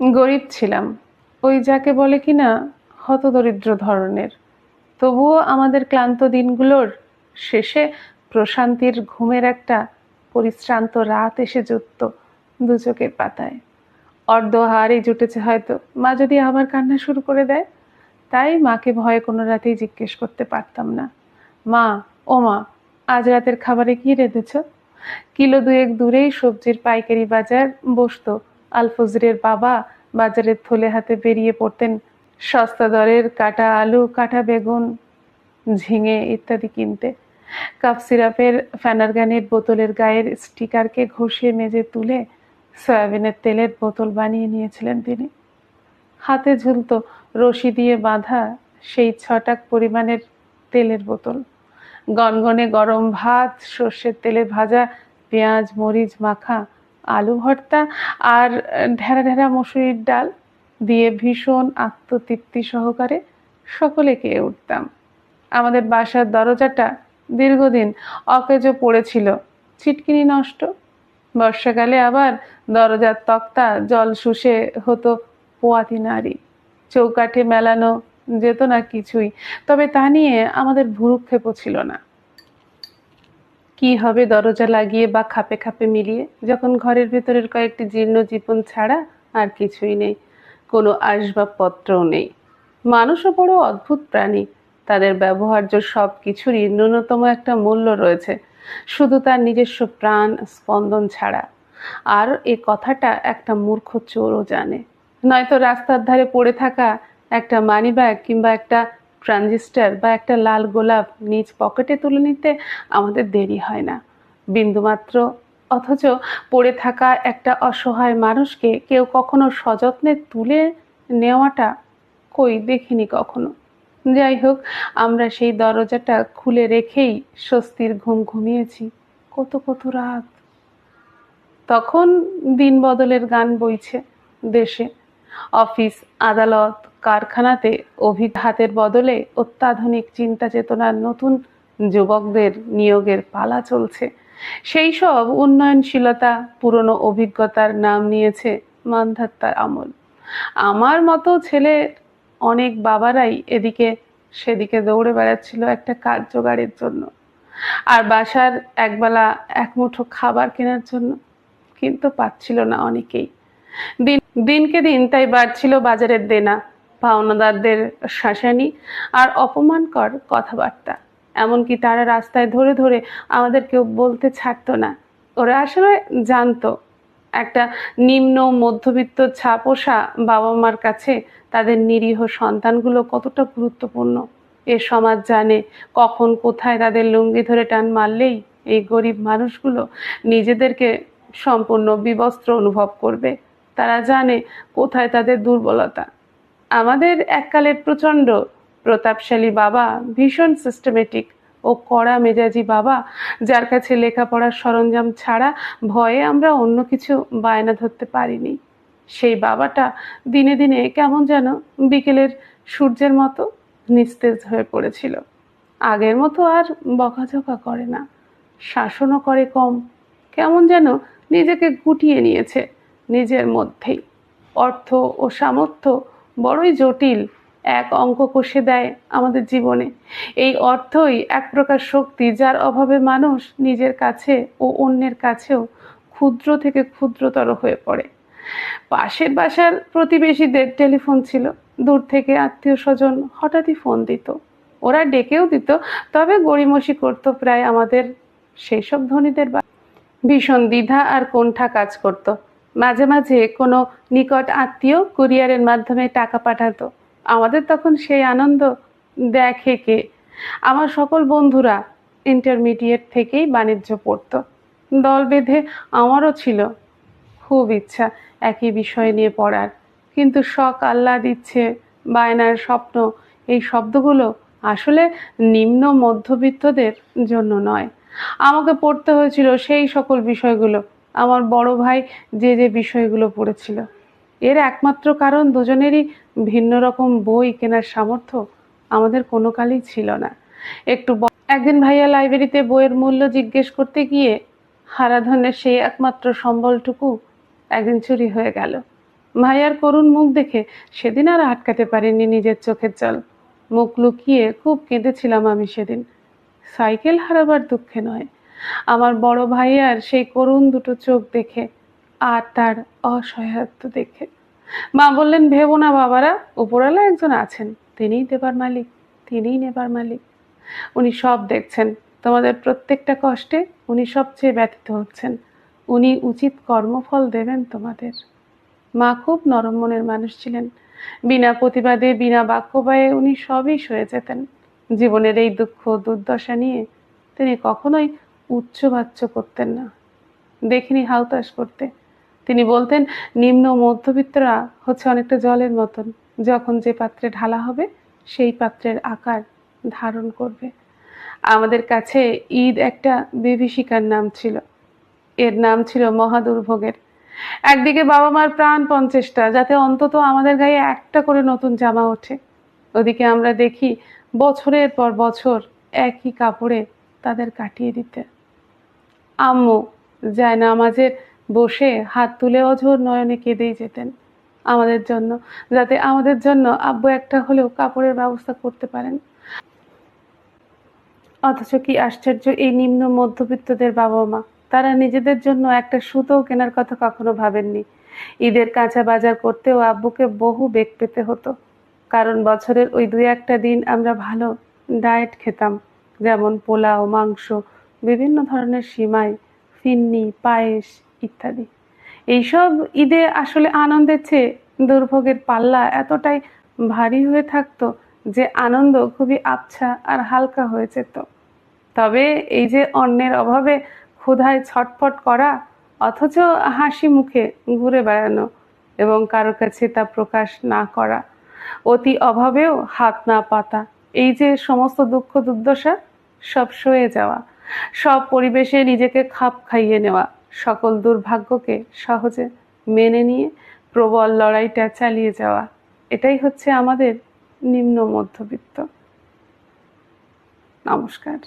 গরিব ছিলাম। ওই যাকে বলে কি কিনা হতদরিদ্র ধরনের। তবুও আমাদের ক্লান্ত দিনগুলোর শেষে প্রশান্তির ঘুমের একটা পরিশ্রান্ত রাত এসে জুটত দু চোখের পাতায়। অর্ধহারই জুটেছে হয়তো। মা যদি আবার কান্না শুরু করে দেয়, তাই মাকে ভয়ে কোনো রাতেই জিজ্ঞেস করতে পারতাম না। মা, ও মা, আজ রাতের খাবারে কি রেঁধেছ? কিলো দুয়েক দূরেই সবজির পাইকারি বাজার বসতো আলফজরের বাবা বাজারের থলে হাতে বেরিয়ে পড়তেন সস্তা দরের কাটা আলু, কাটা বেগুন, ঝিঙে ইত্যাদি কিনতে। কাপ সিরাপের ফ্যানারগানের বোতলের গায়ের স্টিকারকে ঘষে মেজে তুলে সয়াবিনের তেলের বোতল বানিয়ে নিয়েছিলেন তিনি। হাতে ঝুলতো রশি দিয়ে বাঁধা সেই ছটাক পরিমাণের তেলের বোতল। গনগনে গরম ভাত, সর্ষের তেলে ভাজা পেঁয়াজ, মরিচ মাখা আলু ভর্তা আর ঢেরা ঢেরা মসুরির ডাল দিয়ে ভীষণ আত্মতৃপ্তি সহকারে সকলে খেয়ে উঠতাম। আমাদের বাসার দরজাটা দীর্ঘদিন অকেজো পড়েছিল, ছিটকিনি নষ্ট। বর্ষাকালে আবার দরজার তক্তা জল শুষে হতো পোয়াতি নারী। চৌকাঠে মেলানো যেত না কিছুই, তবে তা নিয়ে আমাদের ভুরুক্ষেপও ছিল না। কি হবে দরজা লাগিয়ে বা খাপে খাপে মিলিয়ে? যখন ঘরের ভেতরের কয়েকটি জীর্ণ জীবন ছাড়া আর কিছুই নেই, কোনো আসবাবপত্রও নেই। মানুষও বড় অদ্ভুত প্রাণী। তাদের ব্যবহার্য সব কিছুরই ন্যূনতম একটা মূল্য রয়েছে, শুধু তার নিজস্ব প্রাণ, স্পন্দন ছাড়া। আর এ কথাটা একটা মূর্খ চোরও জানে। নয়তো রাস্তার ধারে পড়ে থাকা একটা মানি ব্যাগ কিংবা একটা ট্রানজিস্টার বা একটা লাল গোলাপ নিজ পকেটে তুলে নিতে আমাদের দেরি হয় না। বিন্দুমাত্র। অথচ পড়ে থাকা একটা অসহায় মানুষকে কেউ কখনো সযত্নে তুলে নেওয়াটা কই দেখিনি কখনো। যাই হোক, আমরা সেই দরজাটা খুলে রেখেই স্বস্তির ঘুম ঘুমিয়েছি। কত কত রাত। তখন দিন বদলের গান বইছে দেশে। অফিস, আদালত কারখানাতে অভিঘাতের বদলে অত্যাধুনিক চিন্তা চেতনার নতুন যুবকদের নিয়োগের পালা চলছে। সেই সব উন্নয়নশীলতা, পুরনো অভিজ্ঞতার নাম নিয়েছে মান্ধাত্তার আমল। আমার মতো ছেলে অনেক বাবারাই এদিকে সেদিকে দৌড়ে বেড়াচ্ছিল একটা কাজ জোগাড়ের জন্য। আর বাসার একবেলা এক মুঠো খাবার কেনার জন্য। কিন্তু পাচ্ছিল না অনেকেই। দিন, দিনকে দিন তাই বাড়ছিল বাজারের দেনা। পাওনাদারদের শাসানি আর অপমানকর কথাবার্তা। এমনকি তারা রাস্তায় ধরে ধরে আমাদের কেউ বলতে ছাড়তো না। ওরা আসলে জানতো, একটা নিম্ন মধ্যবিত্ত ছাপোষা বাবা মার কাছে তাদের নিরীহ সন্তানগুলো কতটা গুরুত্বপূর্ণ। এ সমাজ জানে কখন কোথায় তাদের লুঙ্গি ধরে টান মারলেই এই গরিব মানুষগুলো নিজেদেরকে সম্পূর্ণ বিবস্ত্র অনুভব করবে। তারা জানে কোথায় তাদের দুর্বলতা। আমাদের এককালের প্রচণ্ড প্রতাপশালী বাবা, ভীষণ সিস্টেমেটিক ও কড়া মেজাজি বাবা, যার কাছে লেখাপড়ার সরঞ্জাম ছাড়া ভয়ে আমরা অন্য কিছু বায়না ধরতে পারিনি। সেই বাবাটা দিনে দিনে কেমন যেন বিকেলের সূর্যের মতো নিস্তেজ হয়ে পড়েছিল। আগের মতো আর বকাঝকা করে না। শাসনও করে কম। কেমন যেন নিজেকে গুটিয়ে নিয়েছে নিজের মধ্যেই। অর্থ ও সামর্থ্য বড়ই জটিল, এক অঙ্ক কষে দেয় আমাদের জীবনে। এই অর্থই এক প্রকার শক্তি যার অভাবে মানুষ নিজের কাছে ও অন্যের কাছেও ক্ষুদ্র থেকে ক্ষুদ্রতর হয়ে পড়ে। পাশের বাসার প্রতিবেশীদের টেলিফোন ছিল। দূর থেকে আত্মীয় স্বজন হঠাৎই ফোন দিত। ওরা ডেকেও দিত, তবে গড়িমসি করতো প্রায় আমাদের সেই সব ধনীদের ভীষণ দ্বিধা আর কোণঠা কাজ করত। মাঝে মাঝে কোনো নিকট আত্মীয় কুরিয়ারের মাধ্যমে টাকা পাঠাতো। আমাদের তখন সেই আনন্দ দেখে কে? আমার সকল বন্ধুরা ইন্টারমিডিয়েট থেকেই বাণিজ্য পড়ত। দল বেঁধে আমারও ছিল খুব ইচ্ছা একই বিষয় নিয়ে পড়ার। কিন্তু শখ আল্লাহ দিচ্ছে বায়নার স্বপ্ন, এই শব্দগুলো আসলে নিম্ন মধ্যবিত্তদের জন্য নয়। আমাকে পড়তে হয়েছিল সেই সকল বিষয়গুলো আমার বড় ভাই যে যে বিষয়গুলো পড়েছিল। এর একমাত্র কারণ দুজনেরই ভিন্ন রকম বই কেনার সামর্থ্য আমাদের কোনো কালই ছিল না। একটু একদিন ভাইয়া লাইব্রেরিতে বইয়ের মূল্য জিজ্ঞেস করতে গিয়ে হারাধনের সেই একমাত্র সম্বলটুকু একদিন চুরি হয়ে গেল। ভাইয়ার করুণ মুখ দেখে সেদিন আর আটকাতে পারিনি নিজের চোখের জল। মুখ লুকিয়ে খুব কেঁদেছিলাম আমি সেদিন। সাইকেল হারাবার দুঃখে নয় আমার বড় ভাইয়ার সেই করুণ দুটো চোখ দেখে, আর তার অসহায়ত্ব দেখে। মা বললেন, ভেবো না বাবারা উপরালা একজন আছেন, তিনিই দেবার মালিক, তিনিই নেবার মালিক। উনি সব দেখছেন, তোমাদের প্রত্যেকটা কষ্টে উনি সবচেয়ে ব্যথিত হচ্ছেন, উনি উচিত কর্মফল দেবেন তোমাদের। মা খুব নরম মনের মানুষ ছিলেন। বিনা প্রতিবাদে, বিনা বাক্যবায়ে উনি সবই সয়ে যেতেন। জীবনের এই দুঃখ, দুর্দশা নিয়ে তিনি কখনোই উচ্চবাচ্য করতেন না। দেখিনি হাউতাস করতে। তিনি বলতেন, নিম্ন মধ্যবিত্তরা হচ্ছে অনেকটা জলের মতন। যখন যে পাত্রে ঢালা হবে, সেই পাত্রের আকার ধারণ করবে। আমাদের কাছে ঈদ একটা বিভীষিকার নাম ছিল। এর নাম ছিল মহাদুর্ভোগের। একদিকে বাবা মার প্রাণপণ চেষ্টা, যাতে অন্তত আমাদের গায়ে একটা করে নতুন জামা ওঠে। ওদিকে আমরা দেখি, বছরের পর বছর একই কাপড়ে তাদের কাটিয়ে দিতে। আম্মু, যায় নামাজের বসে হাত তুলে অঝোর নয়নে কেঁদেই যেতেন। আমাদের জন্য, যাতে আমাদের জন্য আব্বু একটা হলেও কাপড়ের ব্যবস্থা করতে পারেন। অথচ কি আশ্চর্য এই নিম্ন মধ্যবিত্তদের বাবা মা তারা নিজেদের জন্য একটা সুতোও কেনার কথা কখনো ভাবেননি। ঈদের কাঁচা বাজার করতেও আব্বুকে বহু বেগ পেতে হতো। কারণ বছরের ওই দুই একটা দিন আমরা ভালো ডায়েট খেতাম, যেমন পোলাও, মাংস বিভিন্ন ধরনের সিমাই ফিন্নি পায়েস ইত্যাদি। এইসব ঈদে আসলে আনন্দের চেয়ে দুর্ভোগের পাল্লা এতটাই ভারী হয়ে থাকতো যে আনন্দ খুবই আবছা আর হালকা হয়ে যেত। তবে এই যে অন্যের অভাবে ক্ষুধায় ছটফট করা, অথচ হাসি মুখে ঘুরে বেড়ানো এবং কারও কাছে তা প্রকাশ না করা, অতি অভাবেও হাত না পাতা, এই যে সমস্ত দুঃখ দুর্দশা সব সয়ে যাওয়া সব পরিবেশে নিজেকে খাপ খাইয়ে নেওয়া, সকল দুর্ভাগ্যকে সহজে মেনে নিয়ে প্রবল লড়াইটা চালিয়ে যাওয়া, এটাই হচ্ছে আমাদের নিম্ন মধ্যবিত্ত। নমস্কার।